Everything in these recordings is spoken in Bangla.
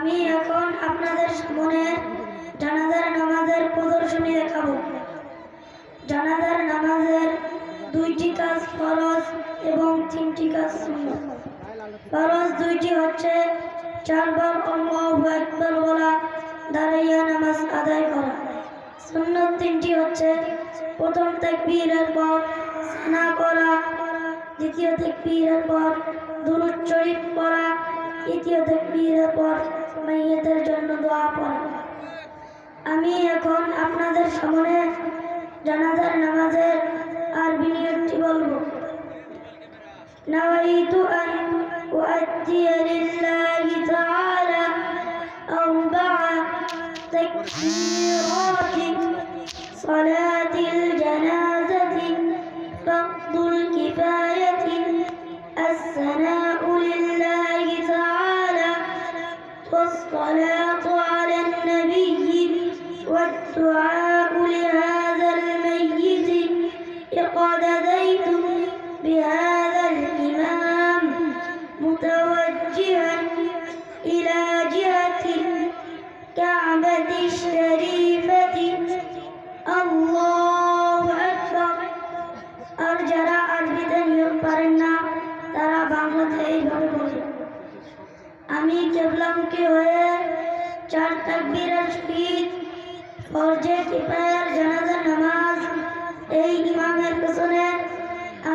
আমি এখন আপনাদের সামনে জানাজার নামাজের প্রদর্শনী দেখাবো। জানাজার নামাজের দুইটি কাজ ফরজ এবং তিনটি কাজ সুন্নাত ফরজ দুইটি হচ্ছে চারবার আল্লাহু বলা, দাঁড়াইয়া নামাজ আদায় করা। সুন্নত তিনটি হচ্ছে প্রথম তাকবীরের পর সানা করা, দ্বিতীয় তাকবীরের পর দুরূদ শরীফ পড়া তৃতীয় তকবীরের পর মাইয়াতের জন্য দোয়া পড়ে। আমি এখন আপনাদের সামনে জানাজার নামাজের আর বিনিয়োগটি বলব। নাওয়াইতু আন উআদ্দিয়া والصلاة على النبي والدعاء لهذا আমি কেবলামকে হয়ে চার তাকবীরের শহীদ ফরজে কিফায়ার জানাজা নামাজ এই ইমামের পেছনে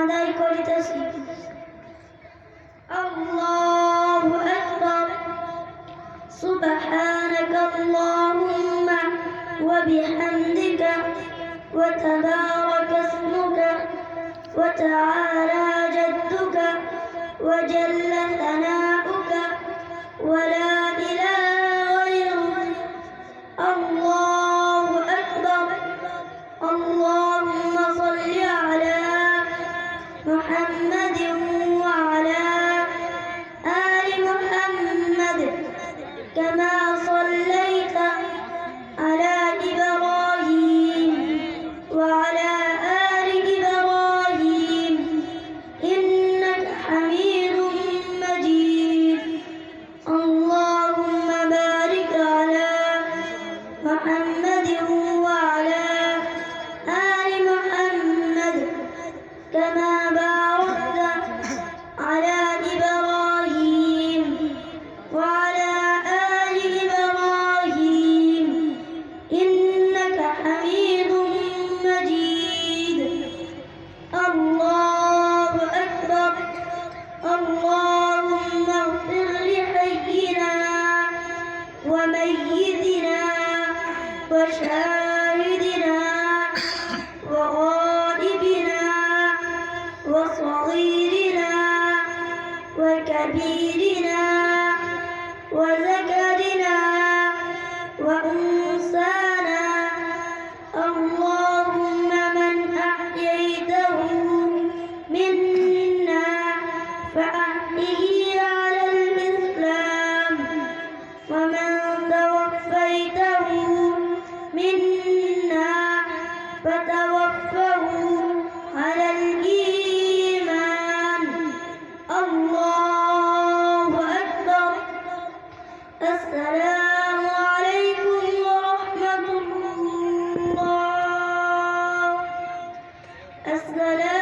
আদায় করিতেছি আল্লাহু আকবার سبحانك اللهم وبحمدك وتبارك اسمك وتعالى جدك وجل ثناؤك كما السلام عليكم ورحمة الله. السلام